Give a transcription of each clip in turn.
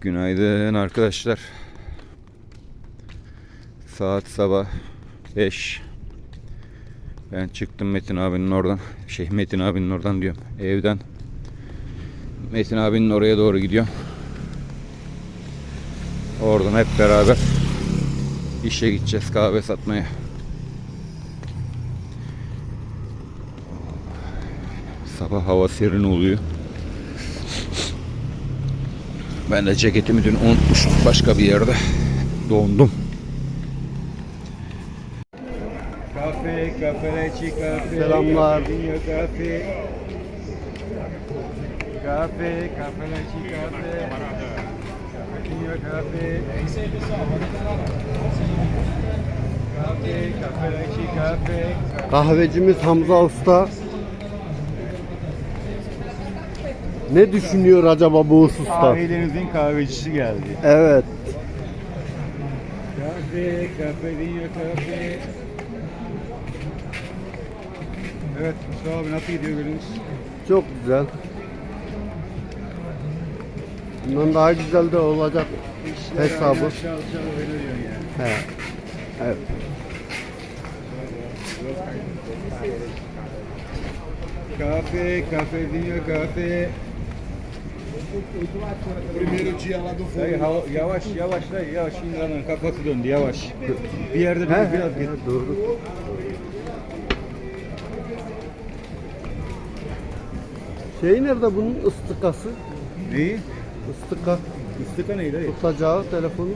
Günaydın arkadaşlar. Saat sabah 5. Ben çıktım Metin abinin oradan. Şey Metin abinin oradan diyorum. Evden. Metin abinin oraya doğru gidiyorum. Oradan hep beraber işe gideceğiz kahve satmaya. Sabah hava serin oluyor. Ben de ceketimi dün unutmuşum başka bir yerde. Dondum. Kafe, kafeleci, kafe. Selamlar. Kafe. Kafe, kafeleci, kafe. Cafelinho, kafe. Kafe, kafeleci, kafe. Kahvecimiz Hamza Usta. Ne düşünüyor acaba bu hususta? Ailenizin kahvecisi geldi. Evet. Kafe, kafelinho, kafe. Evet Mustafa abi nasıl gidiyor gününüz? Çok güzel. Bundan daha güzel de olacak hesabı. Aşağı aşağı oynuyorsun yani. He. Evet. Café, cafezinho, café. Dayı hava- yavaş yavaş dayı yavaş İmran'ın kafası döndü yavaş. Bir yerde bir he, biraz he, git. doğru. Şey nerede bunun ıstıkası? Neyi? Istıka. İstika neydi dayı? Tutacağı telefonu.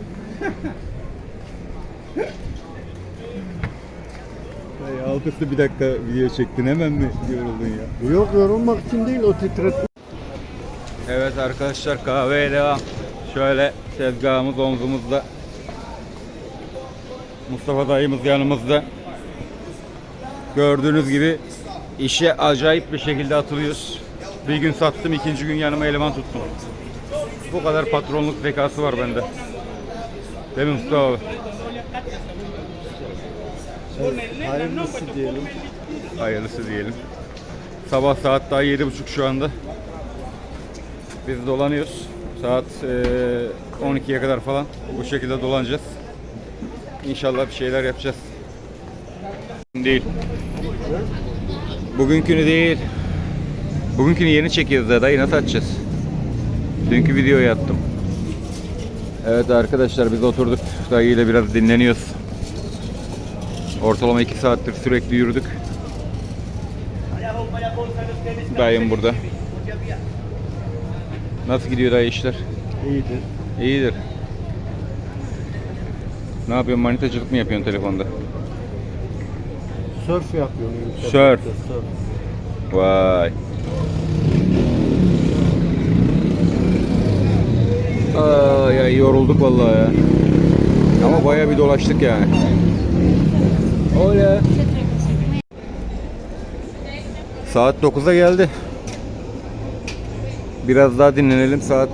Dayı alt üstü bir dakika video çektin hemen mi yoruldun ya? Yok yorulmak için değil o titretme. Evet arkadaşlar kahveye devam. Şöyle tezgahımız omzumuzda. Mustafa dayımız yanımızda. Gördüğünüz gibi işe acayip bir şekilde atılıyoruz. Bir gün sattım, ikinci gün yanıma eleman tuttum. Bu kadar patronluk zekası var bende. Değil mi Mustafa abi? Hayırlısı diyelim. Hayırlısı diyelim. Sabah saat daha yedi buçuk şu anda. Biz dolanıyoruz. Saat eee, 12'ye kadar falan bu şekilde dolanacağız. İnşallah bir şeyler yapacağız. Değil. Bugünkünü değil. Bugünkünü yeni çekiyoruz da dayı nasıl açacağız? Dünkü videoyu attım. Evet arkadaşlar biz oturduk. Dayı ile biraz dinleniyoruz. Ortalama 2 saattir sürekli yürüdük. Dayım burada. Nasıl gidiyor dayı işler? İyidir. İyidir. Ne yapıyorsun? Manitacılık mı yapıyorsun telefonda? Surf yapıyorum. Surf. surf. Vay. Ay, ay yorulduk vallahi ya. Ama bayağı bir dolaştık yani. Öyle. Saat 9'a geldi. Biraz daha dinlenelim. Saat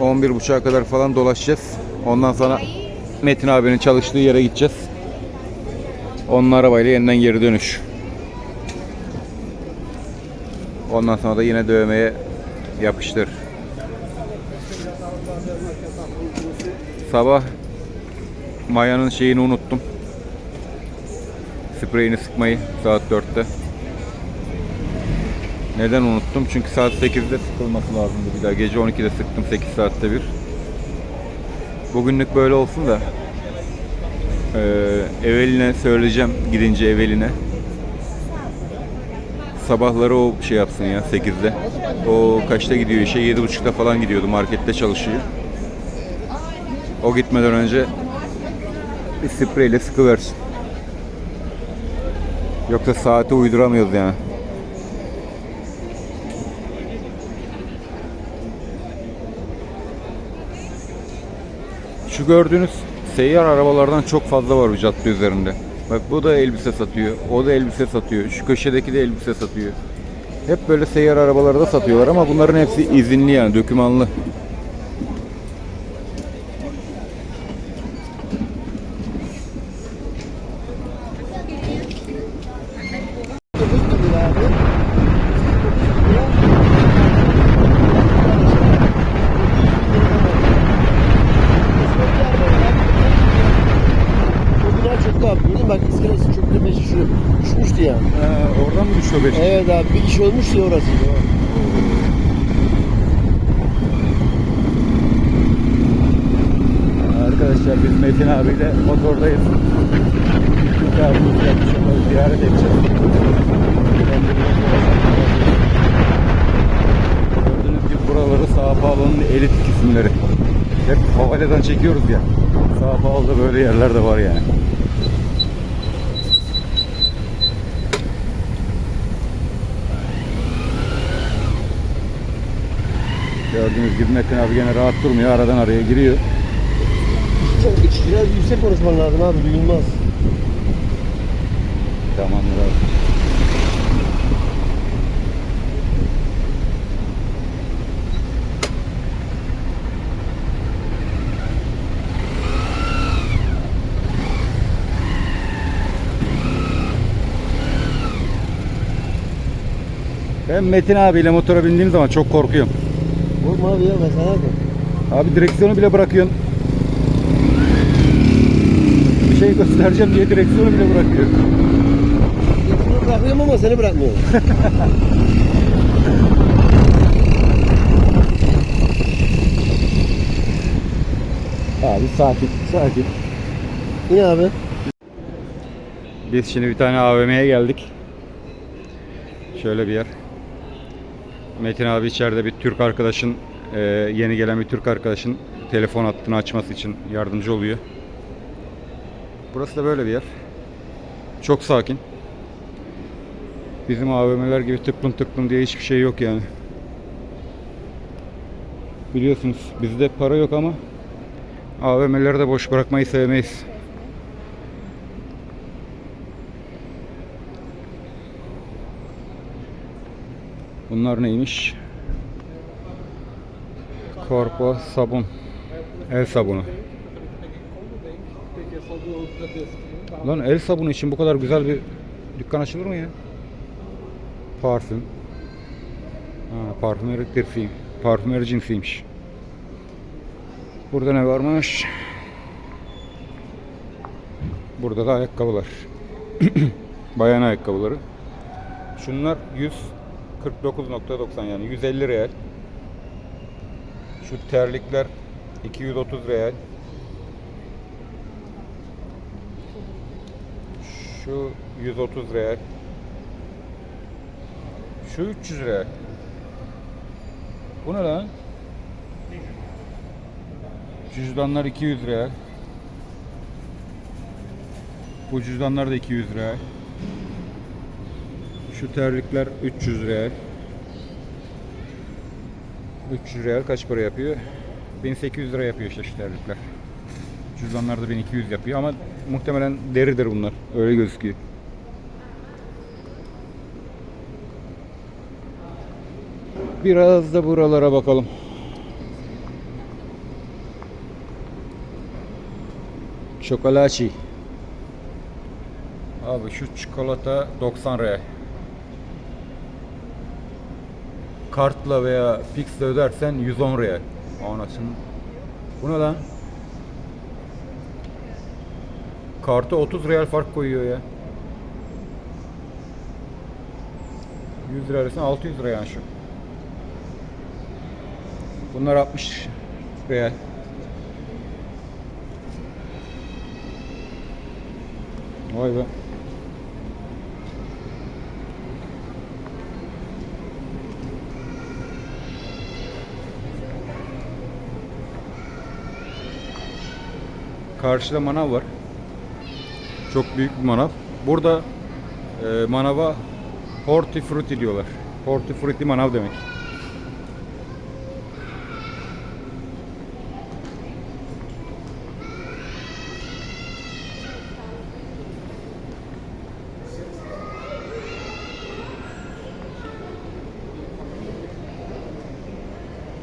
11.30'a kadar falan dolaşacağız. Ondan sonra Metin abinin çalıştığı yere gideceğiz. Onun arabayla yeniden geri dönüş. Ondan sonra da yine dövmeye yapıştır. Sabah mayanın şeyini unuttum. Spreyini sıkmayı saat 4'te. Neden unuttum? Çünkü saat 8'de sıkılması lazımdı bir daha. Gece 12'de sıktım 8 saatte bir. Bugünlük böyle olsun da. Ee, Eveline söyleyeceğim gidince Eveline. Sabahları o şey yapsın ya 8'de. O kaçta gidiyor işe? 7.30'da falan gidiyordu. Markette çalışıyor. O gitmeden önce bir spreyle sıkıversin. Yoksa saati uyduramıyoruz yani. Şu gördüğünüz seyyar arabalardan çok fazla var bu cadde üzerinde. Bak bu da elbise satıyor, o da elbise satıyor, şu köşedeki de elbise satıyor. Hep böyle seyyar arabalarda satıyorlar ama bunların hepsi izinli yani, dökümanlı. iş olmuş ya orası. ya. Arkadaşlar biz Metin abiyle motordayız. Türk abimiz yapmış onları ziyaret edeceğiz. Gördüğünüz gibi buraları Sao Paulo'nun elit kesimleri. Hep havalidan çekiyoruz ya. Sao Paulo'da böyle yerler de var yani. Gördüğünüz gibi Metin abi gene rahat durmuyor. Aradan araya giriyor. Çok biraz yüksek konuşman lazım abi duyulmaz. Tamamdır abi. Ben Metin abiyle motora bindiğim zaman çok korkuyorum. Oğlum abi ya sana da. Abi direksiyonu bile bırakıyorsun. Bir şey göstereceğim diye direksiyonu bile bırakıyor. Bunu bırakıyorum ama seni bırakmıyorum. Abi sakin, sakin. Yine abi. Biz şimdi bir tane AVM'ye geldik. Şöyle bir yer. Metin abi içeride bir Türk arkadaşın, e, yeni gelen bir Türk arkadaşın telefon hattını açması için yardımcı oluyor. Burası da böyle bir yer. Çok sakin. Bizim AVM'ler gibi tıklım tıklım diye hiçbir şey yok yani. Biliyorsunuz bizde para yok ama AVM'leri de boş bırakmayı sevmeyiz. Bunlar neymiş? Korpo sabun. El sabunu. Lan el sabunu için bu kadar güzel bir dükkan açılır mı ya? Parfüm. Ha, parfümeri terfiyim. Parfümeri cinsiymiş. Burada ne varmış? Burada da ayakkabılar. Bayan ayakkabıları. Şunlar 149.90 yani 150 real. Şu terlikler 230 real. Şu 130 real. Şu 300 real. Bu ne lan? Cüzdanlar 200 real. Bu cüzdanlar da 200 real. Şu terlikler 300 real. 300 real kaç para yapıyor? 1800 lira yapıyor işte şu terlikler. Cüzdanlar da 1200 yapıyor ama muhtemelen deridir bunlar. Öyle gözüküyor. Biraz da buralara bakalım. Çikolacı. Abi şu çikolata 90 real. Kartla veya Pix'le ödersen 110 real. Anasını. Bu ne lan? Kartı 30 real fark koyuyor ya. 100 lira arasında 600 lira yani şu. Bunlar 60 real. Vay be. Karşıda manav var. Çok büyük bir manav. Burada e, manava hortifruti diyorlar. Hortifruti manav demek.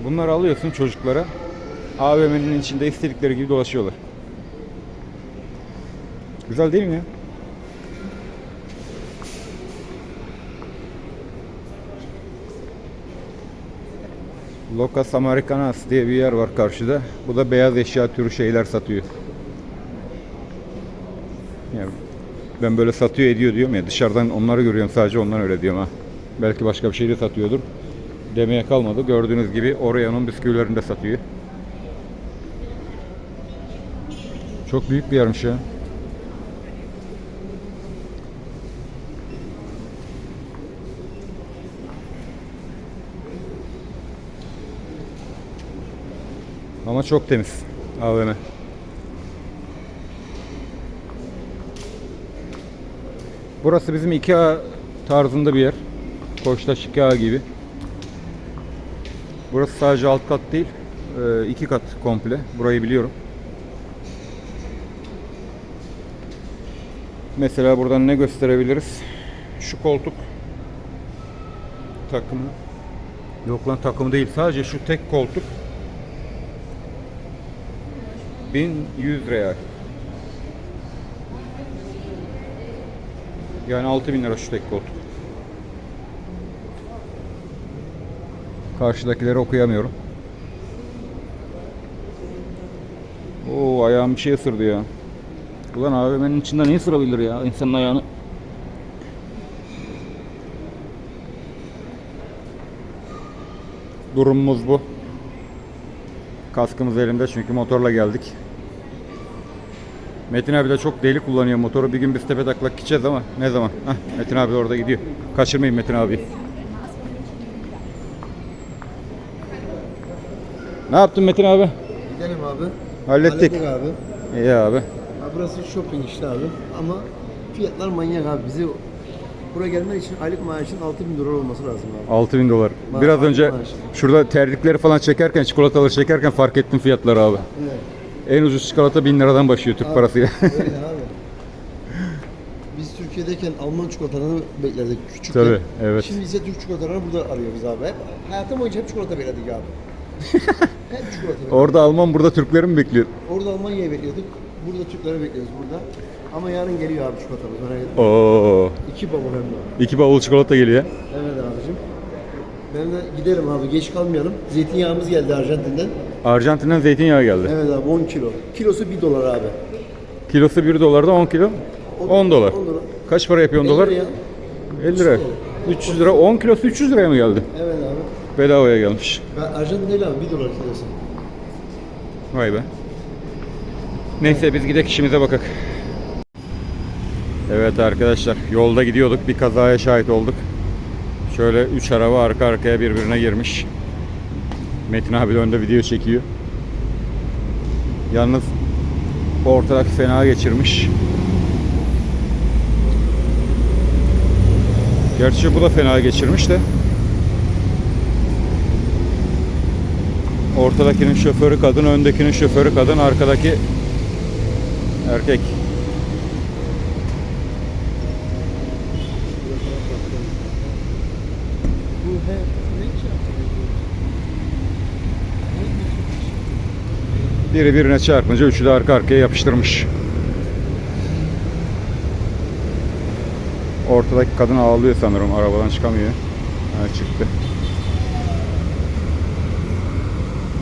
Bunları alıyorsun çocuklara. AVM'nin içinde istedikleri gibi dolaşıyorlar. Güzel değil mi ya? Locas Americanas diye bir yer var karşıda. Bu da beyaz eşya türü şeyler satıyor. Yani ben böyle satıyor ediyor diyorum ya dışarıdan onları görüyorum sadece ondan öyle diyorum ha. Belki başka bir şey de satıyordur. Demeye kalmadı. Gördüğünüz gibi Oreo'nun bisküvilerini de satıyor. Çok büyük bir yermiş ya. Ama çok temiz AVM. Burası bizim IKEA tarzında bir yer. Koçtaş IKEA gibi. Burası sadece alt kat değil, e, iki kat komple. Burayı biliyorum. Mesela buradan ne gösterebiliriz? Şu koltuk takımı. Yok lan takımı değil. Sadece şu tek koltuk 1100 real. Yani 6000 lira şu tek koltuk. Karşıdakileri okuyamıyorum. Oo ayağım bir şey ısırdı ya. Ulan AVM'nin içinden ne ısırabilir ya insanın ayağını? Durumumuz bu. Kaskımız elimde çünkü motorla geldik. Metin abi de çok deli kullanıyor motoru. Bir gün biz tepe taklak gideceğiz ama ne zaman? Heh, Metin abi orada gidiyor. Kaçırmayın Metin abi. Ne yaptın Metin abi? Gidelim abi. Hallettik. Hallettik abi. İyi abi. Ha, burası shopping işte abi. Ama fiyatlar manyak abi. Bizi buraya gelmek için aylık maaşın 6000 dolar olması lazım abi. 6000 dolar. Ma- Biraz önce maaş. şurada terlikleri falan çekerken, çikolataları çekerken fark ettim fiyatları abi. Evet. En ucuz çikolata 1000 liradan başlıyor Türk Abi, parasıyla. Öyle abi. Biz Türkiye'deyken Alman çikolatalarını beklerdik küçükken. Tabii, evet. Şimdi ise Türk çikolatalarını burada arıyoruz abi. Hep, hayatım boyunca hep çikolata bekledik abi. hep çikolata bekledik. Orada Alman, burada Türkleri mi bekliyor? Orada Almanya'yı bekliyorduk. Burada Türkleri bekliyoruz burada. Ama yarın geliyor abi çikolatamız merak etme. Oo. İki bavul hem de. İki bavul çikolata geliyor. Evet abicim. Ben de gidelim abi geç kalmayalım. Zeytinyağımız geldi Arjantin'den. Arjantin'den zeytinyağı geldi. Evet abi 10 kilo. Kilosu 1 dolar abi. Kilosu 1 dolarda 10 kilo. 10 dolar. 10 dolar. Kaç para yapıyor 10 dolar? 50 liraya. 50 lira. 300 lira. 10 kilosu 300 liraya mı geldi? Evet abi. Bedavaya gelmiş. Ben Arjantin değil abi 1 dolar kilosu. Vay be. Neyse biz gidelim işimize bakak. Evet arkadaşlar yolda gidiyorduk bir kazaya şahit olduk. Şöyle 3 araba arka arkaya birbirine girmiş. Metin abi de önde video çekiyor. Yalnız ortadak fena geçirmiş. Gerçi bu da fena geçirmiş de. Ortadakinin şoförü kadın, öndekinin şoförü kadın, arkadaki erkek. Bu he ne iş Biri birine çarpınca üçü de arka arkaya yapıştırmış. Ortadaki kadın ağlıyor sanırım. Arabadan çıkamıyor. Ha, çıktı.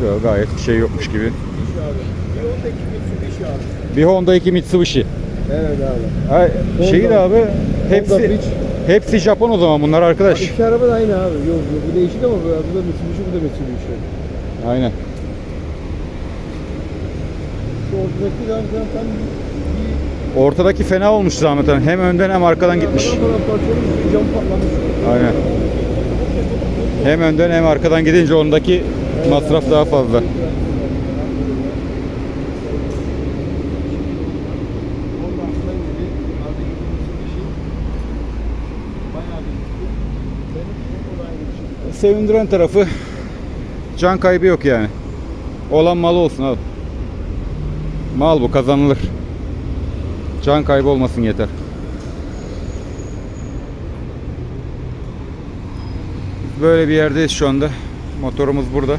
Yok, gayet bir şey yokmuş gibi. Bir Honda 2 Mitsubishi. Evet abi. Ha, şey de abi hepsi hepsi Japon o zaman bunlar arkadaş. İki araba da aynı abi. Yok yok bu değişik ama bu da Mitsubishi bu da Mitsubishi. Aynen. Ortadaki zaten tam Ortadaki fena olmuş zahmeten. Hem önden hem arkadan gitmiş. Cam patlamış. Aynen. Hem önden hem arkadan gidince ondaki masraf daha fazla. Sevindiren tarafı can kaybı yok yani. Olan malı olsun abi. Mal bu kazanılır. Can kaybı olmasın yeter. Böyle bir yerdeyiz şu anda. Motorumuz burada.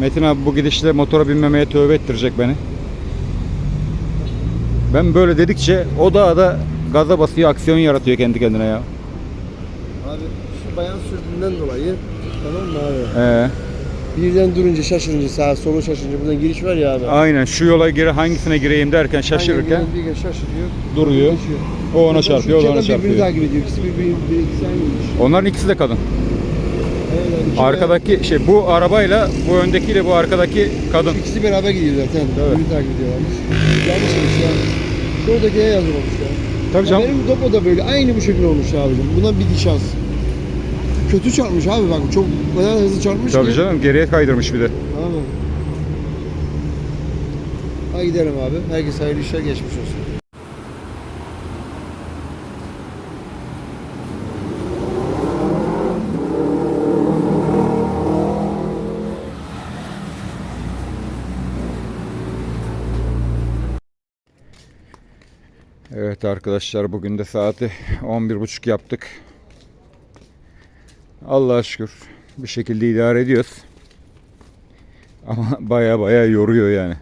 Metin abi bu gidişle motora binmemeye tövbe ettirecek beni. Ben böyle dedikçe o da da gaza basıyor, aksiyon yaratıyor kendi kendine ya. Abi şu bayan sürdüğünden dolayı tamam mı abi? Ee, Birden durunca şaşırınca sağa sola şaşırınca buradan giriş var ya abi. aynen şu yola gire hangisine gireyim derken şaşırırken Aynen, bir şaşırıyor. duruyor. Geçiyor. O ona çarpıyor, o ona Birbirini çarpıyor. takip ediyor. İkisi birbirini, bir ikisi. Onların ikisi de kadın. Evet, yani iki Arkadaki şey bu arabayla bu öndekiyle bu arkadaki kadın. İkisi beraber gidiyor zaten. Birbirini takip ediyorlarmış. Yanlışmış ya. Şuradaki yazılmamış ya. Tabii Ya canım. Benim topo da böyle aynı bu şekilde olmuş abicim. Buna bir şans. Kötü çarpmış abi bak çok kadar hızlı çarpmış Tabii ki. canım geriye kaydırmış bir de. Mı? Hadi gidelim abi. Herkes hayırlı işler geçmiş olsun. Evet arkadaşlar bugün de saati 11.30 yaptık. Allah'a şükür bir şekilde idare ediyoruz. Ama baya baya yoruyor yani.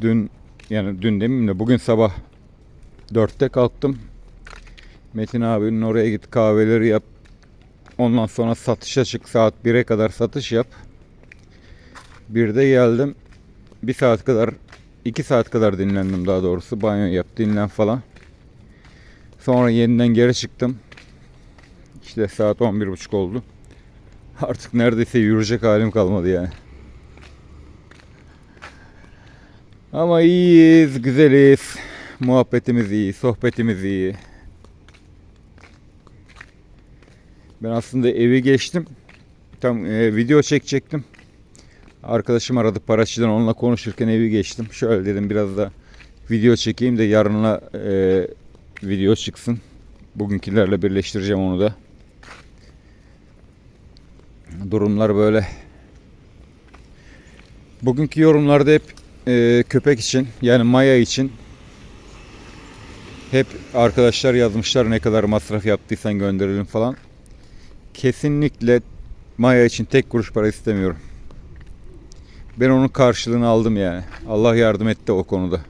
Dün yani dün demeyeyim de bugün sabah 4'te kalktım. Metin abinin oraya git kahveleri yap. Ondan sonra satışa çık saat 1'e kadar satış yap. Bir de geldim. Bir saat kadar 2 saat kadar dinlendim daha doğrusu. Banyo yap, dinlen falan. Sonra yeniden geri çıktım. İşte saat 11.30 oldu. Artık neredeyse yürüyecek halim kalmadı yani. Ama iyiyiz, güzeliz. Muhabbetimiz iyi, sohbetimiz iyi. Ben aslında evi geçtim. Tam e, video çekecektim. Arkadaşım aradı paraçıdan onunla konuşurken evi geçtim. Şöyle dedim biraz da video çekeyim de yarına e, video çıksın. Bugünkülerle birleştireceğim onu da. Durumlar böyle. Bugünkü yorumlarda hep e, köpek için yani Maya için hep arkadaşlar yazmışlar ne kadar masraf yaptıysan gönderelim falan. Kesinlikle Maya için tek kuruş para istemiyorum. Ben onun karşılığını aldım yani. Allah yardım etti o konuda.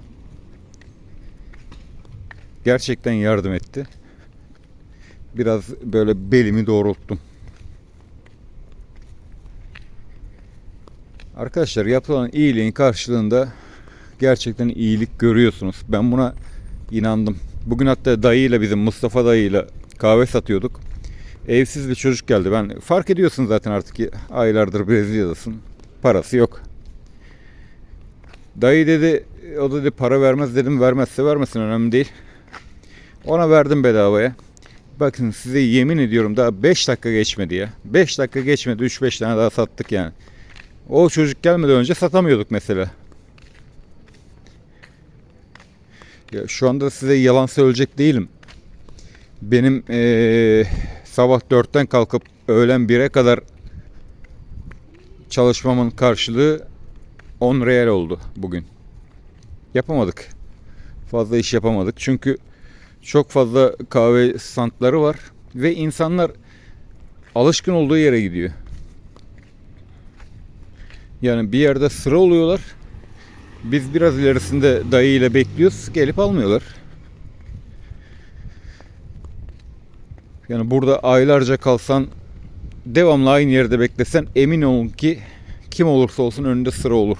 Gerçekten yardım etti. Biraz böyle belimi doğrulttum. Arkadaşlar yapılan iyiliğin karşılığında gerçekten iyilik görüyorsunuz. Ben buna inandım. Bugün hatta dayıyla bizim Mustafa dayıyla kahve satıyorduk. Evsiz bir çocuk geldi. Ben fark ediyorsun zaten artık ki aylardır Brezilya'dasın. Parası yok. Dayı dedi o da dedi para vermez dedim vermezse vermesin önemli değil. Ona verdim bedavaya. Bakın size yemin ediyorum daha 5 dakika geçmedi ya. 5 dakika geçmedi 3-5 tane daha sattık yani. O çocuk gelmeden önce satamıyorduk mesela. Ya şu anda size yalan söyleyecek değilim. Benim eee, sabah 4'ten kalkıp öğlen 1'e kadar çalışmamın karşılığı 10 real oldu bugün. Yapamadık. Fazla iş yapamadık. Çünkü çok fazla kahve standları var ve insanlar alışkın olduğu yere gidiyor. Yani bir yerde sıra oluyorlar. Biz biraz ilerisinde dayı ile bekliyoruz. Gelip almıyorlar. Yani burada aylarca kalsan devamlı aynı yerde beklesen emin olun ki kim olursa olsun önünde sıra olur.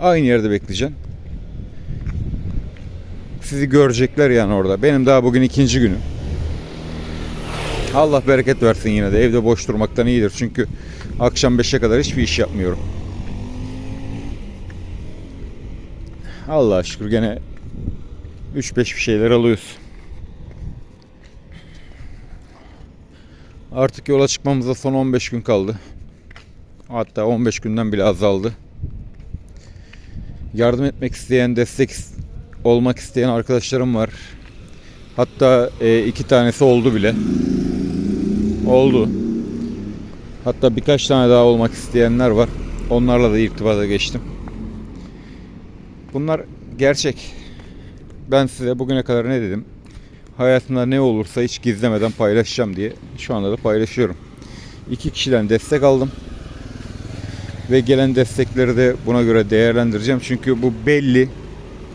Aynı yerde bekleyeceksin. Sizi görecekler yani orada. Benim daha bugün ikinci günüm. Allah bereket versin yine de. Evde boş durmaktan iyidir. Çünkü akşam 5'e kadar hiçbir iş yapmıyorum. Allah'a şükür gene 3-5 bir şeyler alıyoruz. Artık yola çıkmamıza son 15 gün kaldı. Hatta 15 günden bile azaldı. Yardım etmek isteyen, destek olmak isteyen arkadaşlarım var. Hatta e, iki tanesi oldu bile. Oldu. Hatta birkaç tane daha olmak isteyenler var. Onlarla da irtibata geçtim. Bunlar gerçek. Ben size bugüne kadar ne dedim? Hayatımda ne olursa hiç gizlemeden paylaşacağım diye. Şu anda da paylaşıyorum. İki kişiden destek aldım. Ve gelen destekleri de buna göre değerlendireceğim. Çünkü bu belli.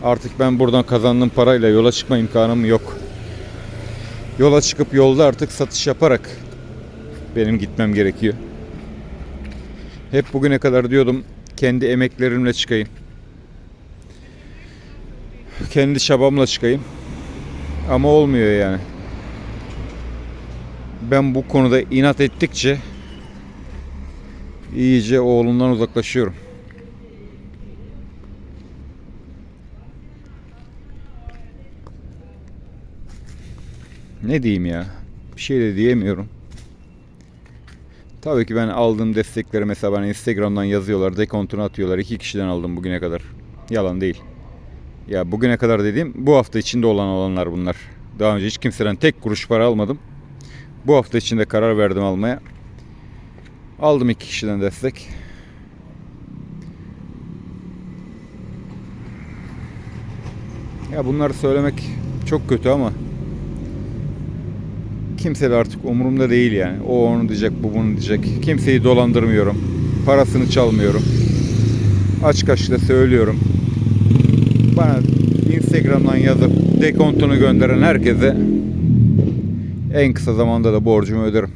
Artık ben buradan kazandığım parayla yola çıkma imkanım yok. Yola çıkıp yolda artık satış yaparak benim gitmem gerekiyor. Hep bugüne kadar diyordum kendi emeklerimle çıkayım. Kendi çabamla çıkayım. Ama olmuyor yani. Ben bu konuda inat ettikçe iyice oğlumdan uzaklaşıyorum. Ne diyeyim ya? Bir şey de diyemiyorum. Tabii ki ben aldığım destekleri mesela bana Instagram'dan yazıyorlar, dekontunu atıyorlar. İki kişiden aldım bugüne kadar. Yalan değil. Ya bugüne kadar dediğim bu hafta içinde olan olanlar bunlar. Daha önce hiç kimseden tek kuruş para almadım. Bu hafta içinde karar verdim almaya. Aldım iki kişiden destek. Ya bunları söylemek çok kötü ama kimse de artık umurumda değil yani. O onu diyecek, bu bunu diyecek. Kimseyi dolandırmıyorum. Parasını çalmıyorum. Açık açık da söylüyorum. Bana Instagram'dan yazıp dekontunu gönderen herkese en kısa zamanda da borcumu öderim.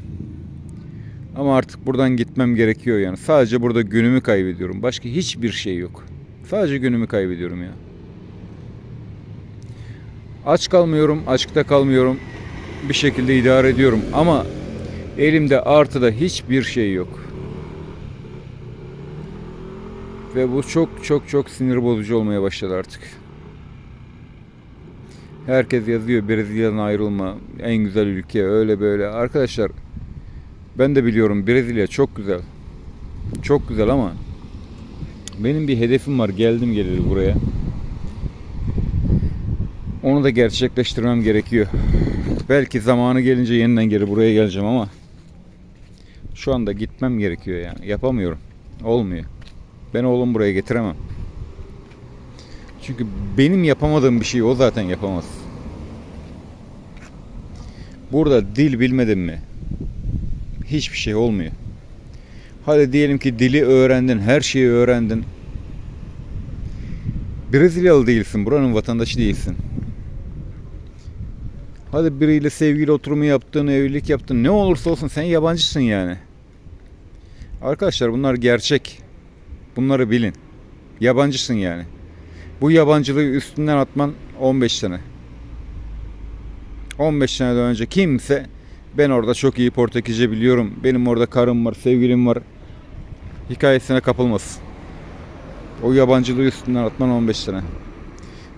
Ama artık buradan gitmem gerekiyor yani. Sadece burada günümü kaybediyorum. Başka hiçbir şey yok. Sadece günümü kaybediyorum ya. Aç kalmıyorum, açıkta kalmıyorum. Bir şekilde idare ediyorum ama elimde artıda hiçbir şey yok. Ve bu çok çok çok sinir bozucu olmaya başladı artık. Herkes yazıyor Brezilya'dan ayrılma, en güzel ülke öyle böyle. Arkadaşlar ben de biliyorum Brezilya çok güzel. Çok güzel ama benim bir hedefim var. Geldim geleli buraya. Onu da gerçekleştirmem gerekiyor. Belki zamanı gelince yeniden geri buraya geleceğim ama şu anda gitmem gerekiyor yani. Yapamıyorum. Olmuyor. Ben oğlum buraya getiremem. Çünkü benim yapamadığım bir şeyi o zaten yapamaz. Burada dil bilmedin mi? Hiçbir şey olmuyor. Hadi diyelim ki dili öğrendin, her şeyi öğrendin. Brezilyalı değilsin, buranın vatandaşı değilsin. Hadi biriyle sevgili oturumu yaptın, evlilik yaptın. Ne olursa olsun sen yabancısın yani. Arkadaşlar bunlar gerçek. Bunları bilin. Yabancısın yani. Bu yabancılığı üstünden atman 15 sene. 15 seneden önce kimse ben orada çok iyi Portekizce biliyorum. Benim orada karım var, sevgilim var. Hikayesine kapılmasın. O yabancılığı üstünden atman 15 sene.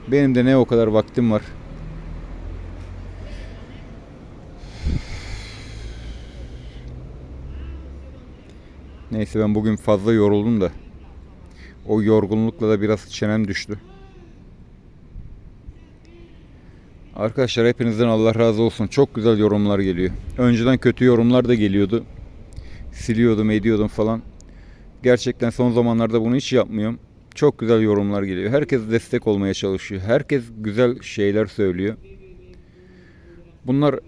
Benim de ne o kadar vaktim var. Neyse ben bugün fazla yoruldum da. O yorgunlukla da biraz çenem düştü. Arkadaşlar hepinizden Allah razı olsun. Çok güzel yorumlar geliyor. Önceden kötü yorumlar da geliyordu. Siliyordum, ediyordum falan. Gerçekten son zamanlarda bunu hiç yapmıyorum. Çok güzel yorumlar geliyor. Herkes destek olmaya çalışıyor. Herkes güzel şeyler söylüyor. Bunlar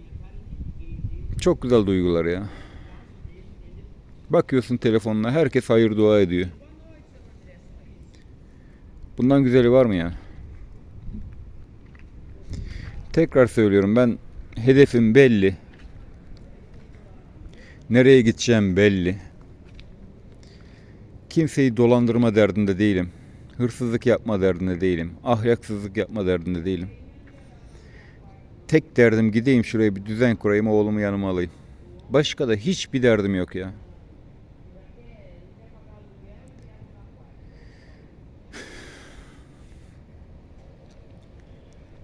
çok güzel duygular ya. Bakıyorsun telefonuna herkes hayır dua ediyor. Bundan güzeli var mı yani? Tekrar söylüyorum ben hedefim belli. Nereye gideceğim belli. Kimseyi dolandırma derdinde değilim. Hırsızlık yapma derdinde değilim. Ahlaksızlık yapma derdinde değilim. Tek derdim gideyim şuraya bir düzen kurayım oğlumu yanıma alayım. Başka da hiçbir derdim yok ya.